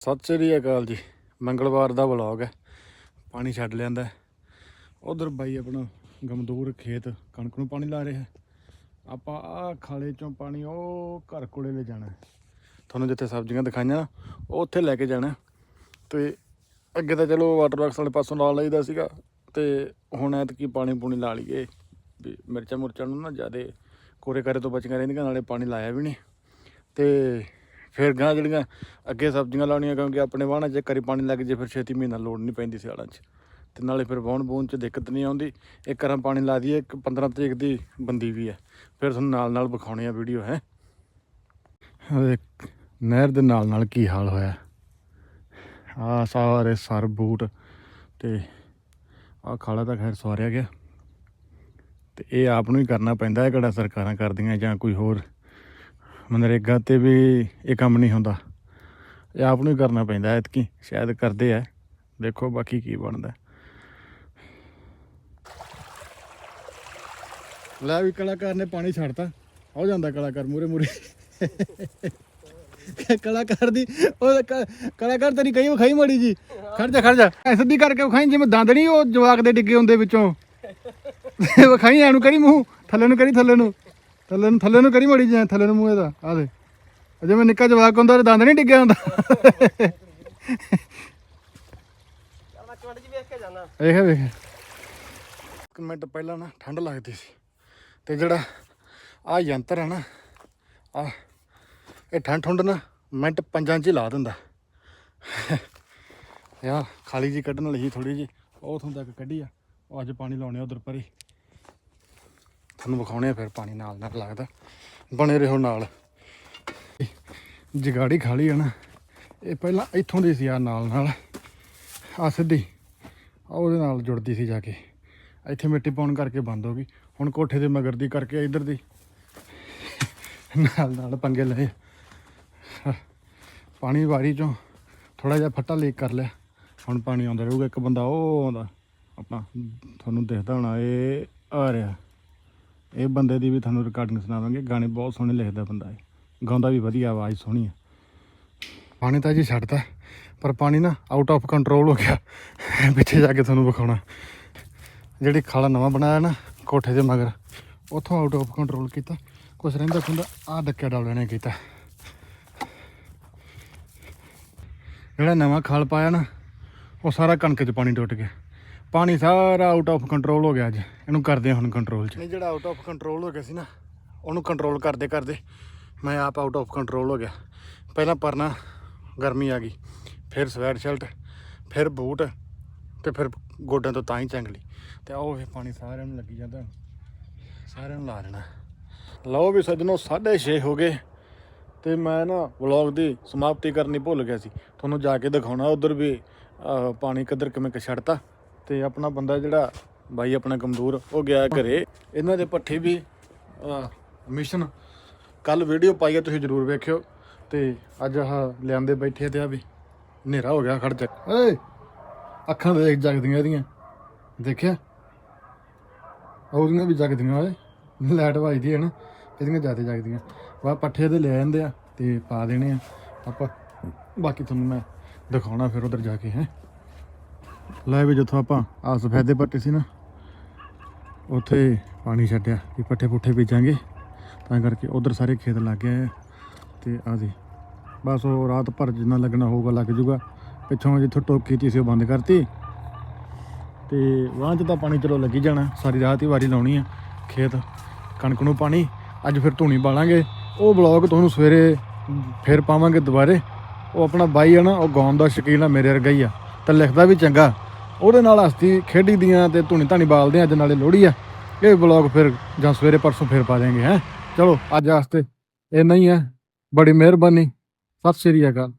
ਸਤਿ ਸ੍ਰੀ ਅਕਾਲ ਜੀ। ਮੰਗਲਵਾਰ ਦਾ ਵਲੌਗ ਹੈ। ਪਾਣੀ ਛੱਡ ਲਿਆਂਦਾ ਉਧਰ ਬਾਈ ਆਪਣਾ ਗਮਦੂਰ ਖੇਤ ਕਣਕ ਨੂੰ ਪਾਣੀ ਲਾ ਰਿਹਾ ਆਪਾਂ ਆ ਖਾਲੇ ਚੋਂ ਪਾਣੀ ਉਹ ਘਰ ਕੋਲੇ ਲੈ ਜਾਣਾ ਤੁਹਾਨੂੰ ਜਿੱਥੇ ਸਬਜ਼ੀਆਂ ਦਿਖਾਈਆਂ ਉਹ ਉੱਥੇ ਲੈ ਕੇ ਜਾਣਾ ਤੇ ਅੱਗੇ ਤਾਂ ਚਲੋ ਵਾਟਰ ਵਰਕਸ ਵਾਲੇ ਪਾਸੋਂ ਲਾ ਲਈਦਾ ਸੀਗਾ। ਤੇ ਹੁਣ ਐਤਕੀ ਪਾਣੀ ਪੂਣੀ ਲਾ ਲਈਏ। ਵੀ ਮਿਰਚਾਂ ਮੁਰਚਾਂ ਨੂੰ ਨਾ ਜਿਆਦੇ ਕੋਰੇ ਕਰੇ ਤੋਂ ਬਚੀਆਂ ਰਹਿੰਦੀਆਂ, ਨਾਲੇ ਪਾਣੀ ਲਾਇਆ ਵੀ ਨਹੀਂ। ਤੇ ਫਿਰ ਗਾਂ ਜਿਹੜੀਆਂ ਅੱਗੇ ਸਬਜ਼ੀਆਂ ਲਾਉਣੀਆਂ, ਕਿਉਂਕਿ ਆਪਣੇ ਵਾਹਣਾ 'ਚ ਕਰੀ ਪਾਣੀ ਲੱਗ ਜੇ, ਫਿਰ ਛੇਤੀ ਮਹੀਨਾ ਲੋੜ ਨਹੀਂ ਪੈਂਦੀ ਸਿਆਲਾਂ 'ਚ। ਤੇ ਨਾਲੇ ਫਿਰ ਵਾਹਣ ਬੂਣ 'ਚ ਦਿੱਕਤ ਨਹੀਂ ਆਉਂਦੀ। ਇੱਕ ਰਾਂ ਪਾਣੀ ਲਾ ਦਈਏ, ਇੱਕ 15 ਤਰੀਕ ਦੀ ਬੰਦੀ ਵੀ ਹੈ। ਫਿਰ ਤੁਹਾਨੂੰ ਨਾਲ ਨਾਲ ਵਿਖਾਉਣੀ ਆ ਵੀਡੀਓ, ਹੈ। ਨਹਿਰ ਦੇ ਨਾਲ ਨਾਲ ਕੀ ਹਾਲ ਹੋਇਆ? ਆ ਸਾਰੇ ਸਰ ਬੂਟ ਤੇ ਆ ਖਾਲਾ ਤਾਂ ਖੈਰ ਸਵਾਰਿਆ ਗਿਆ। ਤੇ ਇਹ ਆਪ ਨੂੰ ਹੀ ਕਰਨਾ ਪੈਂਦਾ ਹੈ ਕਿਹੜਾ ਸਰਕਾਰਾਂ ਕਰਦੀਆਂ ਜਾਂ ਕੋਈ ਹੋਰ ਮਨਰੇਗਾ ਤੇ ਵੀ ਇਹ ਕੰਮ ਨਹੀਂ ਹੁੰਦਾ। ਇਹ ਆਪ ਨੂੰ ਹੀ ਕਰਨਾ ਪੈਂਦਾ ਐਤਕੀ ਸ਼ਾਇਦ ਕਰਦੇ ਆ ਦੇਖੋ ਬਾਕੀ ਕੀ ਬਣਦਾ। ਲੈ ਵੀ ਕਲਾਕਾਰ ਨੇ ਪਾਣੀ ਛੱਡਤਾ। ਹੋ ਜਾਂਦਾ ਕਲਾਕਾਰ ਮੂਰੇ ਮੂਰੇ ਕਲਾਕਾਰ ਦੀ, ਉਹ ਕਲਾਕਾਰ ਤੇਰੀ ਕਈ ਵਿਖਾਈ ਮੜੀ ਜੀ। ਖੜ ਜਾ ਖੜ ਜਾ। ਐ ਕਰਕੇ ਵਿਖਾਈ, ਜਿਵੇਂ ਦੰਦ ਨਹੀਂ, ਉਹ ਜਵਾਕ ਦੇ ਡਿੱਗੇ ਹੁੰਦੇ ਵਿੱਚੋਂ। ਵਿਖਾਈ ਐਨੂੰ ਕਰੀ ਮੂੰਹ, ਥੱਲੇ ਨੂੰ ਕਰੀ, ਥੱਲੇ ਨੂੰ। ਥੱਲੇ ਨੂੰ ਥੱਲੇ ਨੂੰ ਕਰੀ ਮੜੀ ਜੀ ਥੱਲੇ ਨੂੰ ਮੂੰਹ ਇਹਦਾ, ਆ ਦੇ। ਮੈਂ ਨਿੱਕਾ ਜਵਾਕ ਹੁੰਦਾ, ਉਹਦੇ ਦੰਦ ਨਹੀਂ ਡਿੱਗਿਆ ਹੁੰਦਾ। ਚੱਲ ਮੈਂ ਚੁੰਡ ਜੀ ਵੇਖ ਕੇ ਜਾਣਾ ਵੇਖ। ਵੇਖ ਇੱਕ ਮਿੰਟ ਪਹਿਲਾਂ ਨਾ ਠੰਡ ਲੱਗਦੀ ਸੀ, ਤੇ ਜਿਹੜਾ ਆ ਯੰਤਰ ਹੈ ਨਾ ਆ ਇਹ ਠੰਡ ਠੁੰਡ ਨਾ ਮਿੰਟ ਪੰਜਾਂ 'ਚ ਹੀ ਲਾ ਦਿੰਦਾ। ਯਾ ਖਾਲੀ ਜੀ ਕੱਢਣ ਲਈ ਥੋੜੀ ਜੀ ਉਹ ਉਥੋਂ ਤੱਕ ਕੱਢੀ ਆ। ਉਹ ਅੱਜ ਪਾਣੀ ਲਾਉਣੇ ਉਧਰ ਪਰੇ। ਤੁਹਾਨੂੰ ਵਿਖਾਉਣੇ ਆ, ਫਿਰ ਪਾਣੀ ਨਾਲ ਨਾਲ ਲੱਗਦਾ। ਬਣੇ ਰਹੋ ਨਾਲ। ਜਗਾੜੀ ਖਾਲੀ ਹੈ ਨਾ, ਇਹ ਪਹਿਲਾਂ ਇੱਥੋਂ ਦੀ ਸੀ ਆ ਨਾਲ ਨਾਲ। ਆ ਸਿੱਧੀ, ਆ ਉਹਦੇ ਨਾਲ ਜੁੜਦੀ ਸੀ ਜਾ ਕੇ। ਇੱਥੇ ਮਿੱਟੀ ਪਾਉਣ ਕਰਕੇ ਬੰਦ ਹੋ ਗਈ। ਹੁਣ ਕੋਠੇ ਦੇ ਮਗਰ ਦੀ ਕਰਕੇ ਇੱਧਰ ਦੀ। ਨਾਲ ਨਾਲ ਪੰਗੇ ਲਏ। ਪਾਣੀ ਵਾਰੀ ਚੋਂ ਥੋੜਾ ਜਿਹਾ ਫੱਟਾ ਲੀਕ ਕਰ ਲਿਆ। ਹੁਣ ਪਾਣੀ ਆਉਂਦਾ ਰਹੂਗਾ, ਇੱਕ ਬੰਦਾ ਉਹ ਆਉਂਦਾ। ਆਪਣਾ, ਤੁਹਾਨੂੰ ਦਿਖਦਾ ਹੋਣਾ, ਇਹ ਆ ਰਿਹਾ। ਇਹ ਬੰਦੇ ਦੀ ਵੀ ਤੁਹਾਨੂੰ ਰਿਕਾਰਡਿੰਗ ਸੁਣਾਵਾਂਗੇ। ਗਾਣੇ ਬਹੁਤ ਸੋਹਣੇ ਲਿਖਦਾ ਬੰਦਾ ਇਹ। ਗਾਉਂਦਾ ਵੀ ਵਧੀਆ, ਆਵਾਜ਼ ਸੋਹਣੀ ਹੈ ਪਾਣੀ ਤਾਂ ਜੀ ਛੱਡਦਾ ਪਰ ਪਾਣੀ ਨਾ ਆਊਟ ਆਫ ਕੰਟਰੋਲ ਹੋ ਗਿਆ। ਪਿੱਛੇ ਜਾ ਕੇ ਤੁਹਾਨੂੰ ਵਿਖਾਉਣਾ। ਜਿਹੜੀ ਖਾਲਾ ਨਵਾਂ ਬਣਾਇਆ ਨਾ, ਕੋਠੇ ਦੇ ਮਗਰ, ਉੱਥੋਂ ਆਊਟ ਆਫ ਕੰਟਰੋਲ ਕੀਤਾ। ਕੁਛ ਰਹਿੰਦਾ ਖੁੰਦਾ ਆ ਡੱਕਿਆ ਡਾਲਿਆਂ ਨੇ ਕੀਤਾ। ਜਿਹੜਾ ਨਵਾਂ ਖਾਲ ਪਾਇਆ ਨਾ, ਉਹ ਸਾਰਾ ਕਣਕ 'ਚ ਪਾਣੀ ਟੁੱਟ ਗਿਆ। ਪਾਣੀ ਸਾਰਾ ਆਊਟ ਆਫ ਕੰਟਰੋਲ ਹੋ ਗਿਆ ਅੱਜ। ਇਹਨੂੰ ਕਰਦੇ ਹੁਣ ਕੰਟਰੋਲ 'ਚ। ਨਹੀਂ, ਜਿਹੜਾ ਆਊਟ ਆਫ ਕੰਟਰੋਲ ਹੋ ਗਿਆ ਸੀ ਨਾ, ਉਹਨੂੰ ਕੰਟਰੋਲ ਕਰਦੇ ਕਰਦੇ ਮੈਂ ਆਪ ਆਊਟ ਆਫ ਕੰਟਰੋਲ ਹੋ ਗਿਆ। ਪਹਿਲਾਂ ਪਰਨਾ ਗਰਮੀ ਆ ਗਈ, ਫਿਰ ਸਵੈਟ ਸ਼ਰਟ, ਫਿਰ ਬੂਟ ਤੇ ਫਿਰ ਗੋਡਿਆਂ ਤੋਂ ਤਾਂ ਹੀ ਚੰਗਲੀ। ਤੇ ਆਓ ਇਹ ਪਾਣੀ ਸਾਰਿਆਂ ਨੂੰ ਲੱਗੀ ਜਾਂਦਾ। ਸਾਰਿਆਂ ਨੂੰ ਲਾ ਲੈਣਾ ਲਓ ਵੀ ਸੱਜਣੋ 6:30 ਹੋ ਗਏ। ਤੇ ਮੈਂ ਨਾ ਵਲੌਗ ਦੀ ਸਮਾਪਤੀ ਕਰਨੀ ਭੁੱਲ ਗਿਆ ਸੀ। ਤੁਹਾਨੂੰ ਜਾ ਕੇ ਦਿਖਾਉਣਾ, ਉਧਰ ਵੀ ਪਾਣੀ ਕਿੱਧਰ ਕਿਵੇਂ ਕਿ ਛੱਡਤਾ। ਤੇ ਆਪਣਾ ਬੰਦਾ ਜਿਹੜਾ ਬਾਈ ਆਪਣਾ ਕਮਜ਼ੋਰ, ਉਹ ਗਿਆ ਘਰੇ। ਇਹਨਾਂ ਦੇ ਪੱਠੇ ਵੀ ਮਿਸ਼ਨ ਕੱਲ ਵੀਡੀਓ ਪਾਈ ਹੈ ਤੁਸੀਂ ਜਰੂਰ ਵੇਖਿਓ। ਤੇ ਅੱਜ ਆਹ ਲਿਆਂਦੇ ਬੈਠੇ ਤੇ ਆ ਵੀ, ਹਨੇਰਾ ਹੋ ਗਿਆ ਖੜ ਜਾ ਓਏ, ਅੱਖਾਂ ਦੇਖ ਜਗਦੀਆਂ ਇਹਦੀਆਂ। ਦੇਖਿਆ? ਉਹਦੀਆਂ ਵੀ ਜਗਦੀਆਂ ਓਏ। ਲਾਈਟ ਵੱਜਦੀ ਹੈ ਨਾ, ਇਹਦੀਆਂ ਜ਼ਿਆਦਾ ਜਗਦੀਆਂ। ਵਾ ਪੱਠੇ ਤੇ ਲੈ ਜਾਂਦੇ ਆ ਤੇ ਪਾ ਦੇਣੇ ਆ। ਆਪਾਂ, ਬਾਕੀ ਤੁਹਾਨੂੰ ਮੈਂ ਦਿਖਾਉਣਾ ਫਿਰ ਉਧਰ ਜਾ ਕੇ, ਹੈ। ਲੈ ਵੀ ਜਿੱਥੋਂ ਆਪਾਂ ਆ ਸਫੈਦੇ ਪੱਟੇ ਸੀ ਨਾ, ਉੱਥੇ ਪਾਣੀ ਛੱਡਿਆ ਵੀ ਪੱਠੇ ਪੁੱਠੇ ਬੀਜਾਂਗੇ। ਤਾਂ ਕਰਕੇ ਉਧਰ ਸਾਰੇ ਖੇਤ ਲੱਗ ਗਏ ਆ ਤੇ ਆ ਜੀ। ਬਸ ਉਹ ਰਾਤ ਭਰ ਜਿੰਨਾ ਲੱਗਣਾ ਹੋਊਗਾ ਲੱਗ ਜੂਗਾ। ਪਿੱਛੋਂ ਜਿੱਥੋਂ ਟੋਕ ਕੀਤੀ ਸੀ ਉਹ ਬੰਦ ਕਰਤੀ। ਤੇ ਵਾਂ 'ਚ ਤਾਂ ਪਾਣੀ ਚਲੋ ਲੱਗੀ ਜਾਣਾ, ਸਾਰੀ ਰਾਤ ਹੀ ਵਾਰੀ ਲਾਉਣੀ ਆ ਖੇਤ, ਕਣਕ ਨੂੰ ਪਾਣੀ। ਅੱਜ ਫਿਰ ਧੂਣੀ ਬਾਲਾਂਗੇ। ਉਹ ਬਲੌਗ ਤੁਹਾਨੂੰ ਸਵੇਰੇ ਫਿਰ ਪਾਵਾਂਗੇ ਦੁਬਾਰੇ। ਉਹ ਆਪਣਾ ਬਾਈ ਆ ਨਾ, ਉਹ ਗਾਉਣ ਦਾ ਸ਼ੌਕੀਨ ਆ ਮੇਰੇ ਵਰਗਾ ਹੀ ਆ। ਤੇ ਲਿਖਦਾ ਵੀ ਚੰਗਾ। ਉਹਦੇ ਨਾਲ ਹਸਤੀ ਖੇਡੀ ਦੀਆਂ ਤੇ ਧੂਣੀ ਧਾਣੀ ਬਾਲਦੇ ਆ, ਅੱਜ ਨਾਲੇ ਲੋਹੜੀ ਆ। ਇਹ ਬਲੌਗ ਫਿਰ ਜਾਂ ਸਵੇਰੇ ਪਰਸੋਂ ਫਿਰ ਪਾ ਦੇਾਂਗੇ ਹੈ। ਚਲੋ, ਅੱਜ ਵਾਸਤੇ ਇਹ ਨਹੀਂ ਹੈ ਬੜੀ ਮਿਹਰਬਾਨੀ। ਸਤਿ ਸ਼੍ਰੀ ਅਕਾਲ।